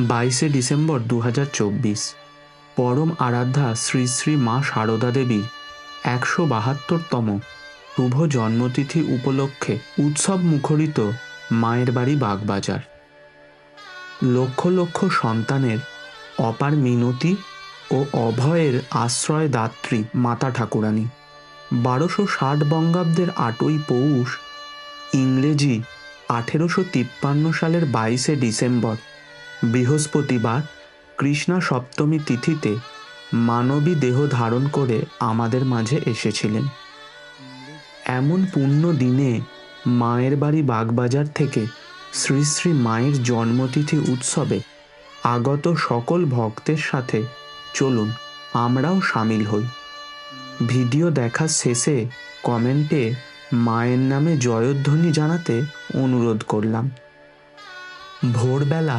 বাইশে ডিসেম্বর দু হাজার চব্বিশ। পরম আরাধ্যা শ্রী শ্রী মা সারদা দেবীর একশো বাহাত্তরতম শুভ জন্মতিথি উপলক্ষে উৎসব মুখরিত মায়ের বাড়ি বাগবাজার। লক্ষ লক্ষ সন্তানের অপার মিনতি ও অভয়ের আশ্রয় দাত্রী মাতা ঠাকুরানী। বারোশো ষাট বঙ্গাব্দের আটই পৌষ ইংরেজি আঠেরোশো তিপ্পান্ন সালের বাইশে ডিসেম্বর বৃহস্পতিবার কৃষ্ণা সপ্তমী তিথিতে মানবী দেহ ধারণ করে আমাদের মাঝে এসেছিলেন। এমন পুণ্য দিনে মায়ের বাড়ি বাগবাজার থেকে শ্রী শ্রী মায়ের জন্মতিথি উৎসবে আগত সকল ভক্তের সাথে চলুন, আমরাও সামিল হই। ভিডিও দেখার শেষে কমেন্টে মায়ের নামে জয়ধ্বনি জানাতে অনুরোধ করলাম। ভোরবেলা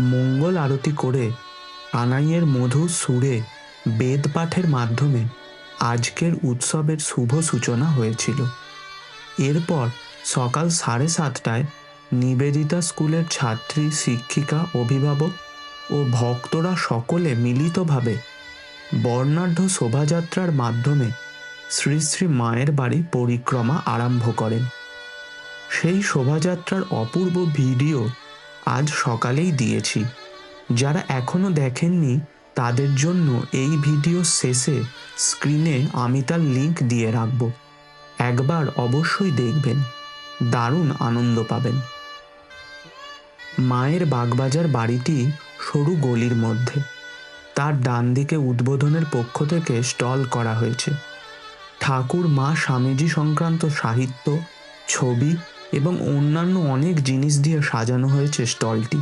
মঙ্গল আরতি করে আনাইয়ের মধুর সুরে বেদ পাঠের মাধ্যমে আজকের উৎসবের শুভ সূচনা হয়েছিল। এরপর সকাল সাড়ে সাতটায় নিবেদিতা স্কুলের ছাত্রী, শিক্ষিকা, অভিভাবক ও ভক্তরা সকলে মিলিতভাবে বর্ণাঢ্য শোভাযাত্রার মাধ্যমে শ্রী শ্রী মায়ের বাড়ি পরিক্রমা আরম্ভ করেন। সেই শোভাযাত্রার অপূর্ব ভিডিও আজ সকালেই দিয়েছি। যারা এখনও দেখেননি, তাদের জন্য এই ভিডিও শেষে স্ক্রিনে আমি তার লিংক দিয়ে রাখব। একবার অবশ্যই দেখবেন। দারুণ আনন্দ পাবেন। মায়ের বাগবাজার বাড়িটি সরু গলির মধ্যে। তার ডান দিকে উদ্বোধনের পক্ষ থেকে স্টল করা হয়েছে। ঠাকুর মা স্বামীজি সংক্রান্ত সাহিত্য, ছবি এবং অন্যান্য অনেক জিনিস দিয়ে সাজানো হয়েছে স্টলটি।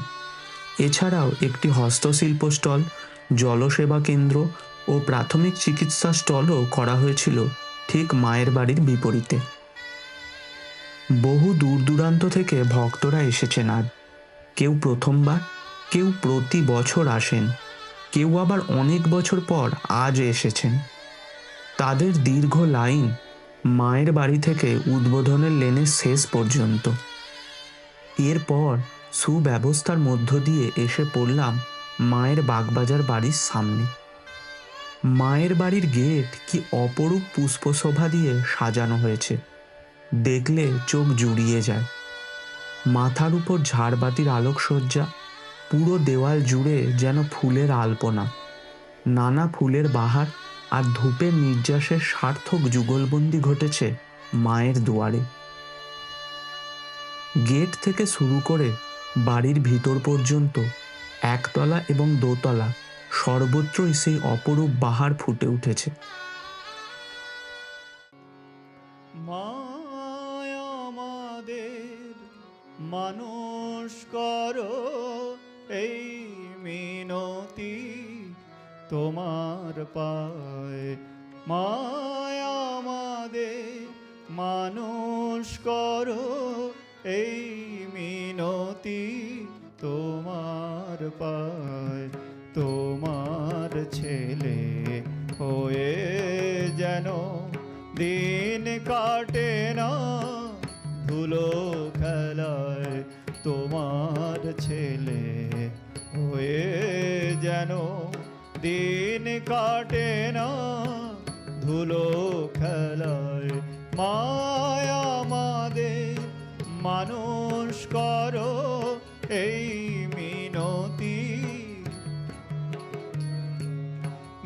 এছাড়াও একটি হস্তশিল্প স্টল, জলসেবা কেন্দ্র ও প্রাথমিক চিকিৎসা স্টলও করা হয়েছিল ঠিক মায়ের বাড়ির বিপরীতে। বহু দূর দূরান্ত থেকে ভক্তরা এসেছেন আজ কেউ প্রথমবার, কেউ প্রতি বছর আসেন, কেউ আবার অনেক বছর পর আজ এসেছেন। তাদের দীর্ঘ লাইন মায়ের বাড়ি থেকে উদ্বোধনের লেনের শেষ পর্যন্ত। এরপর সুব্যবস্থার মধ্য দিয়ে এসে পড়লাম মায়ের বাগবাজার বাড়ির সামনে। মায়ের বাড়ির গেট কি অপরূপ পুষ্পশোভা দিয়ে সাজানো হয়েছে। দেখলে চোখ জুড়িয়ে যায়। মাথার উপর ঝাড়বাতির আলোকসজ্জা, পুরো দেওয়াল জুড়ে যেন ফুলের আলপনা। নানা ফুলের বাহার আর ধূপের নির্যাসের সার্থক যুগলবন্দি ঘটেছে মায়ের দুয়ারে। গেট থেকে শুরু করে বাড়ির ভিতর পর্যন্ত একতলা এবং দোতলা সর্বত্রই সেই অপরূপ বাহার ফুটে উঠেছে। মানুষ করো এই মিনতি। তোমার পায়। মায় আমাদের মানুষ করো, এই মিনতি তোমার পায়। তোমার ছেলে হয়ে যেন দিন কাটে না, ধুলো খেলায় তোমার ছেলে হয়ে যেন দিন কাটে না ধুলো খেলায় মায়া আমাদের। মানুষ করো এই মিনতি।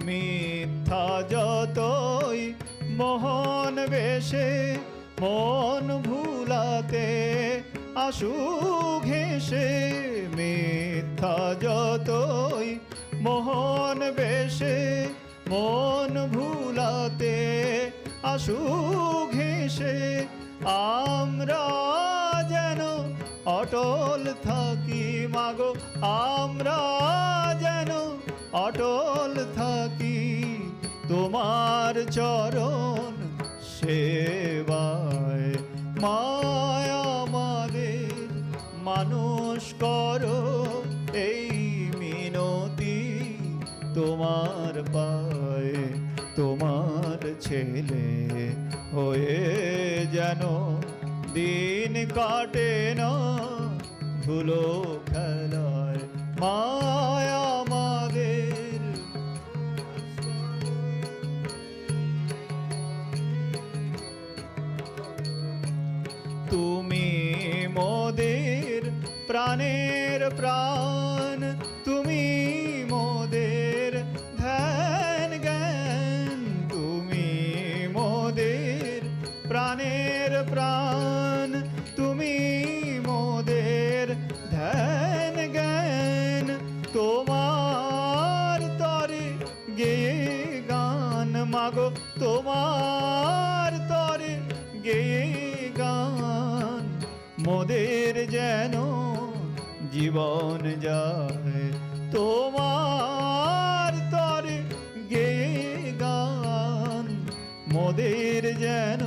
মিথ্যা যতই মোহন বেশে, মন ভুলাতে আশু ঘেসে মিথ্যা যতই মোহন বেশে, মন ভুলাতে আশু ঘেসে আমরা যেন অটল থাকি মাগো, আমরা যেন অটল থাকি তোমার চরণ সেবায়। মায়া আমাদের, মানুষ করো। তোমার পায়ে তোমার ছেলে হয়ে যেন দিন কাটে না। ধুলো খেলায় মায়া আমাদের। তুমি মোদের প্রাণের প্রাণ। তোমার তরে গে গান মাগো, তোমার তরে গে গান। মোদের যেন জীবন যায়, তোমার তরে গে গান। মোদের যেন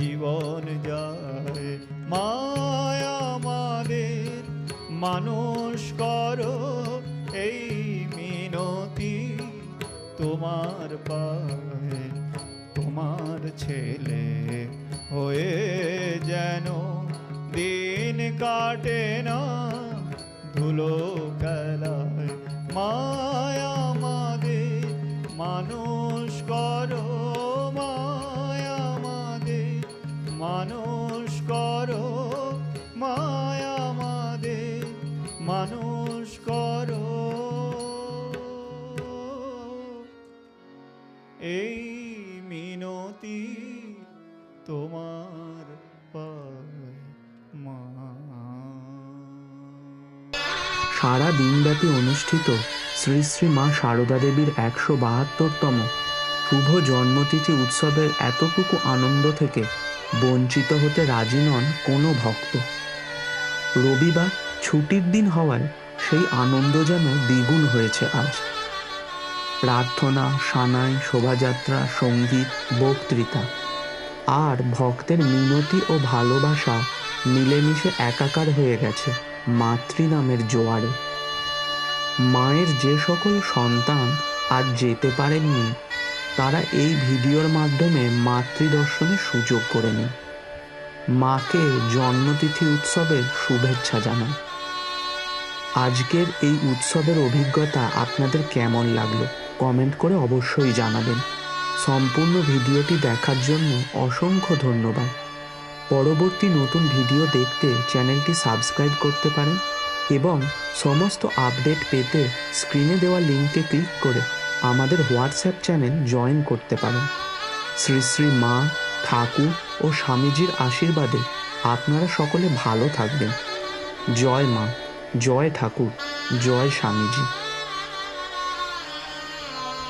জীবন যায়, মায়া আমাদের মানুষ তোমার পায়ে তোমার ছেলে হয়ে যেন দিন কাটে না। ধুলো খেলায় মায়া মাগে মানুষ সারা দিনব্যাপী অনুষ্ঠিত শ্রী শ্রী মা সারদা দেবীর একশো বাহাত্তরতম শুভ জন্মতিথি উৎসবের এতটুকু আনন্দ থেকে বঞ্চিত হতে রাজি নন কোনো ভক্ত। রবিবার ছুটির দিন হওয়ায় সেই আনন্দ যেন দ্বিগুণ হয়েছে আজ। প্রার্থনা, সানাই, শোভাযাত্রা, সংগীত, বক্তৃতা আর ভক্তের মিনতি ও ভালোবাসা মিলেমিশে একাকার হয়ে গেছে। মাতৃ নামের জোয়ারে। মায়ের যে সকল সন্তান আজ যেতে পারেননি, তারা এই ভিডিওর মাধ্যমে মাতৃদর্শনের সুযোগ করে নিন। মাকে জন্মতিথি উৎসবের শুভেচ্ছা জানান। আজকের এই উৎসবের অভিজ্ঞতা আপনাদের কেমন লাগল, কমেন্ট করে অবশ্যই জানাবেন। সম্পূর্ণ ভিডিওটি দেখার জন্য অসংখ্য ধন্যবাদ। পরবর্তী নতুন ভিডিও দেখতে চ্যানেলটি সাবস্ক্রাইব করতে পারেন এবং সমস্ত আপডেট পেতে স্ক্রিনে দেওয়া লিঙ্কে ক্লিক করে আমাদের হোয়াটসঅ্যাপ চ্যানেল জয়েন করতে পারেন। শ্রী শ্রী মা, ঠাকুর ও স্বামীজির আশীর্বাদে আপনারা সকলে ভালো থাকবেন। জয় মা, জয় ঠাকুর, জয় স্বামীজি।